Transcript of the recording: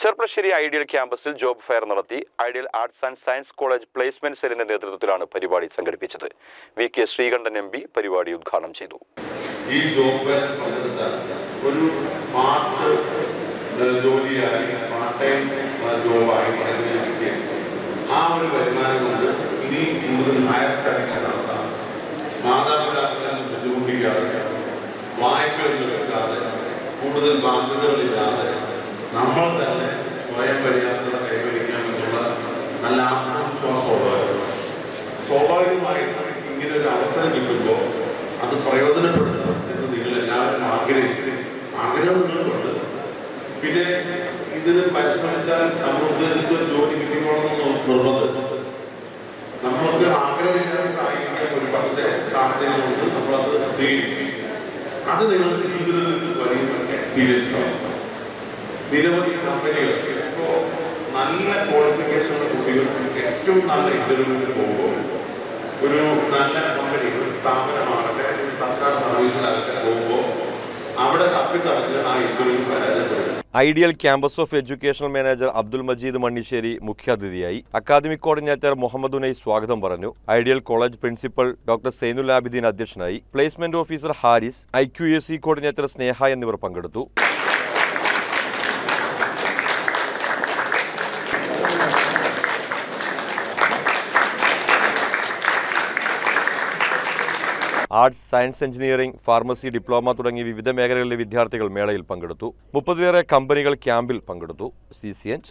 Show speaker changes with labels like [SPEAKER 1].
[SPEAKER 1] Cherpulassery Ideal ക്യാമ്പസിൽ job fair നടത്തി Ideal Arts and Science College placement സെല്ലിന്റെ നേതൃത്വത്തിലാണ് പരിപാടി സംഘടിപ്പിച്ചത്. V K Sreekandan M P പരിപാടി ഉദ്ഘാടനം ചെയ്തു.
[SPEAKER 2] ഈ ജോബ് ഫെയർ ഒരു പാർട്ട് ജോലിയായി പാർട്ട് ടൈം ജോബായി ആ ഒരു വരുമാനം കൊണ്ട് ഇനി കൂടുതൽ ഹയർ സ്റ്റഡീസ് നടത്താം. മാതാപിതാക്കളെ ബുദ്ധിമുട്ടിക്കാതെ വായ്പയൊന്നും എടുക്കാതെ കൂടുതൽ ബാധ്യതകളില്ലാതെ നമ്മൾ തന്നെ സ്വയം പര്യാപ്തത കൈവരിക്കാമെന്നുള്ള നല്ല ആത്മവിശ്വാസമുള്ളവരാണ്. സ്വാഭാവികമായിട്ടും ഇങ്ങനെ ഒരു അവസരം കിട്ടുമ്പോൾ അത് പ്രയോജനപ്പെടുത്തണം എന്ന് നിങ്ങൾ എല്ലാവരും ആഗ്രഹിക്കുന്നു. ആഗ്രഹം നിങ്ങൾക്കുണ്ട്. പിന്നെ ഇതിന് പരിശ്രമിച്ചാൽ നമ്മൾ ഉദ്ദേശിച്ച ഒരു ജോലി കിട്ടിക്കോളണമെന്ന് നിർബന്ധം. നമ്മൾക്ക് ആഗ്രഹമില്ലാത്തതായിരിക്കാം ഒരു പക്ഷേ സാഹചര്യം കൊണ്ട് നമ്മളത് സ്വീകരിക്കും. അത് നിങ്ങൾക്ക് ജീവിതത്തിൽ വലിയ എക്സ്പീരിയൻസ് ആണ്. നിരവധി കമ്പനികൾ ഇപ്പോൾ നല്ല ക്വാളിഫിക്കേഷനുള്ള കുട്ടികൾക്ക് ഏറ്റവും നല്ല ഇന്റർവ്യൂവിന് പോകുമ്പോൾ ഒരു നല്ല കമ്പനി ഒരു സ്ഥാപനമാകട്ടെ സർക്കാർ സർവീസിലാകട്ടെ പോകുമ്പോൾ അവിടെ തപ്പിത്തടഞ്ഞ് ആ ഇന്റർവ്യൂ പരാജയപ്പെടും.
[SPEAKER 1] Ideal campus of educational manager Abdul Majeed Manniserry മുഖ്യാതിഥിയായി അക്കാദമിക് കോർഡിനേറ്റർ മുഹമ്മദ് ഉനൈ സ്വാഗതം പറഞ്ഞു. Ideal college principal doctor Zainul Abideen അധ്യക്ഷനായി. Placement officer Haris I Q S C coordinator Sneha എന്നിവർ പങ്കെടുത്തു. Arts science engineering pharmacy diploma തുടങ്ങിയ വിവിധ മേഖലകളിലെ വിദ്യാർത്ഥികൾ മേളയിൽ പങ്കെടുത്തു. മുപ്പതിലേറെ കമ്പനികൾ ക്യാമ്പിൽ പങ്കെടുത്തു. C C N